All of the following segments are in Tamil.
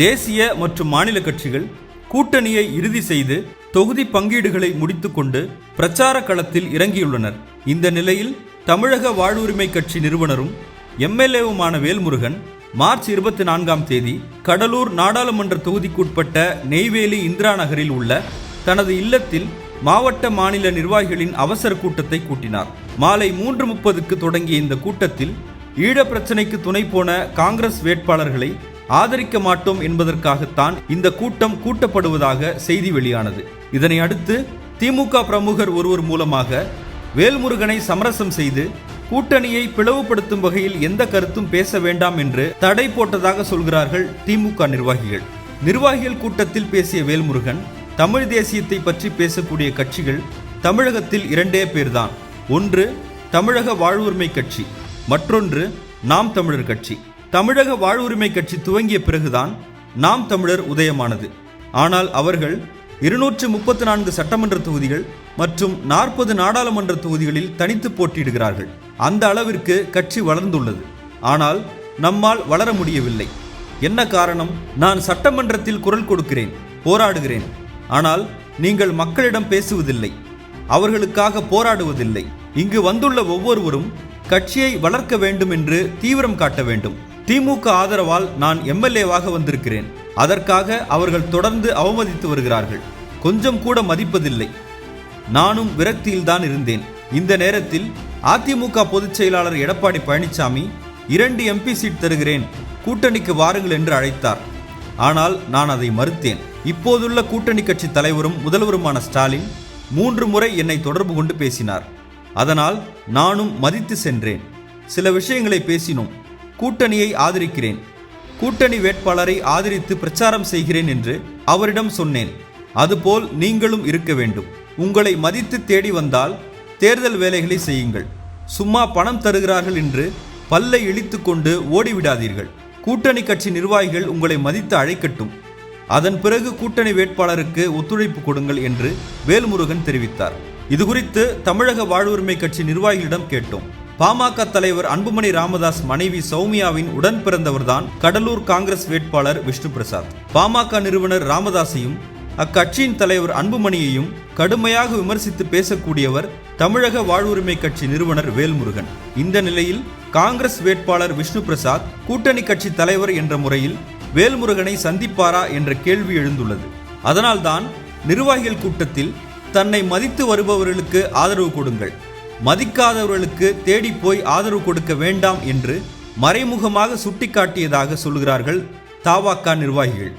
தேசிய மற்றும் மாநில கட்சிகள் கூட்டணியை இறுதி செய்து தொகுதி பங்கீடுகளை முடித்துக்கொண்டு பிரச்சார களத்தில் இறங்கியுள்ளனர். இந்த நிலையில் தமிழக வாழ்வுரிமை கட்சி நிறுவனரும் எம்எல்ஏவுமான வேல்முருகன் மார்ச் இருபத்தி நான்காம் தேதி கடலூர் நாடாளுமன்ற தொகுதிக்குட்பட்ட நெய்வேலி இந்திரா நகரில் உள்ள தனது இல்லத்தில் மாவட்ட மாநில நிர்வாகிகளின் அவசர கூட்டத்தை கூட்டினார். மாலை மூன்று முப்பதுக்கு தொடங்கிய இந்த கூட்டத்தில் ஈழ பிரச்சினைக்கு துணை போன காங்கிரஸ் வேட்பாளர்களை ஆதரிக்க மாட்டோம் என்பதற்காகத்தான் இந்த கூட்டம் கூட்டப்படுவதாக செய்தி வெளியானது. இதனை அடுத்து திமுக பிரமுகர் ஒருவர் மூலமாக வேல்முருகனை சமரசம் செய்து கூட்டணியை பிளவுபடுத்தும் வகையில் எந்த கருத்தும் பேச வேண்டாம் என்று தடை போட்டதாக சொல்கிறார்கள் திமுக நிர்வாகிகள். நிர்வாகிகள் கூட்டத்தில் பேசிய வேல்முருகன் தமிழ் தேசியத்தை பற்றி பேசக்கூடிய கட்சிகள் தமிழகத்தில் இரண்டே பேர்தான். ஒன்று தமிழக வாழ்வுரிமை கட்சி. மற்றொன்று நாம் தமிழர் கட்சி. தமிழக வாழ்வுரிமை கட்சி துவங்கிய பிறகுதான் நாம் தமிழர் உதயமானது. ஆனால் அவர்கள் இருநூற்று முப்பத்தி நான்கு சட்டமன்ற தொகுதிகள் மற்றும் நாற்பது நாடாளுமன்ற தொகுதிகளில் தனித்து போட்டியிடுகிறார்கள். அந்த அளவிற்கு கட்சி வளர்ந்துள்ளது. ஆனால் நம்மால் வளர முடியவில்லை. என்ன காரணம்? நான் சட்டமன்றத்தில் குரல் கொடுக்கிறேன் போராடுகிறேன். ஆனால் நீங்கள் மக்களிடம் பேசுவதில்லை. அவர்களுக்காக போராடுவதில்லை. இங்கு வந்துள்ள ஒவ்வொருவரும் கட்சியை வளர்க்க வேண்டும் என்று தீவிரம் காட்ட வேண்டும். திமுக ஆதரவால் நான் எம்எல்ஏவாக வந்திருக்கிறேன். அதற்காக அவர்கள் தொடர்ந்து அவமதித்து வருகிறார்கள். கொஞ்சம் கூட மதிப்பதில்லை. நானும் விரக்தியில்தான் இருந்தேன். இந்த நேரத்தில் அதிமுக பொதுச் செயலாளர் எடப்பாடி பழனிசாமி இரண்டு எம்பி சீட் தருகிறேன் கூட்டணிக்கு வாருங்கள் என்று அழைத்தார். ஆனால் நான் அதை மறுத்தேன். இப்போதுள்ள கூட்டணி கட்சி தலைவரும் முதல்வருமான ஸ்டாலின் மூன்று முறை என்னை தொடர்பு கொண்டு பேசினார். அதனால் நானும் மதித்து சென்றேன். சில விஷயங்களை பேசினோம். கூட்டணியை ஆதரிக்கிறேன். கூட்டணி வேட்பாளரை ஆதரித்து பிரச்சாரம் செய்கிறேன் என்று அவரிடம் சொன்னேன். அதுபோல் நீங்களும் இருக்க வேண்டும். உங்களை மதித்து தேடி வந்தால் தேர்தல் வேலைகளை செய்யுங்கள். சும்மா பணம் தருகிறார்கள் என்று பல்லை இழித்துக்கொண்டு ஓடிவிடாதீர்கள். கூட்டணி கட்சி நிர்வாகிகள் உங்களை மதித்து அழைக்கட்டும். அதன் பிறகு கூட்டணி வேட்பாளருக்கு ஒத்துழைப்பு கொடுங்கள் என்று வேல்முருகன் தெரிவித்தார். இதுகுறித்து தமிழக வாழ்வுரிமை கட்சி நிர்வாகிகளிடம் கேட்டோம். பாமக தலைவர் அன்புமணி ராமதாஸ் மனைவி சௌமியாவின் உடன் பிறந்தவர்தான் கடலூர் காங்கிரஸ் வேட்பாளர் விஷ்ணு பிரசாத். பாமக நிறுவனர் ராமதாஸையும் அக்கட்சியின் தலைவர் அன்புமணியையும் கடுமையாக விமர்சித்து பேசக்கூடியவர் தமிழக வாழ்வுரிமை கட்சி நிறுவனர் வேல்முருகன். இந்த நிலையில் காங்கிரஸ் வேட்பாளர் விஷ்ணு பிரசாத் கூட்டணி கட்சி தலைவர் என்ற முறையில் வேல்முருகனை சந்திப்பாரா என்ற கேள்வி எழுந்துள்ளது. அதனால்தான் நிர்வாகிகள் கூட்டத்தில் தன்னை மதித்து வருபவர்களுக்கு ஆதரவு கொடுங்கள். மதிக்காதவர்களுக்கு தேடி போய் ஆதரவு கொடுக்க வேண்டாம் என்று மறைமுகமாக சுட்டிக்காட்டியதாக சொல்கிறார்கள் தாவாக்கா நிர்வாகிகள்.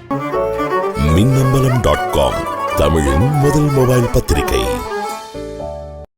மின்னம்பலம் டாட் காம் தமிழின் முதல் மொபைல் பத்திரிகை.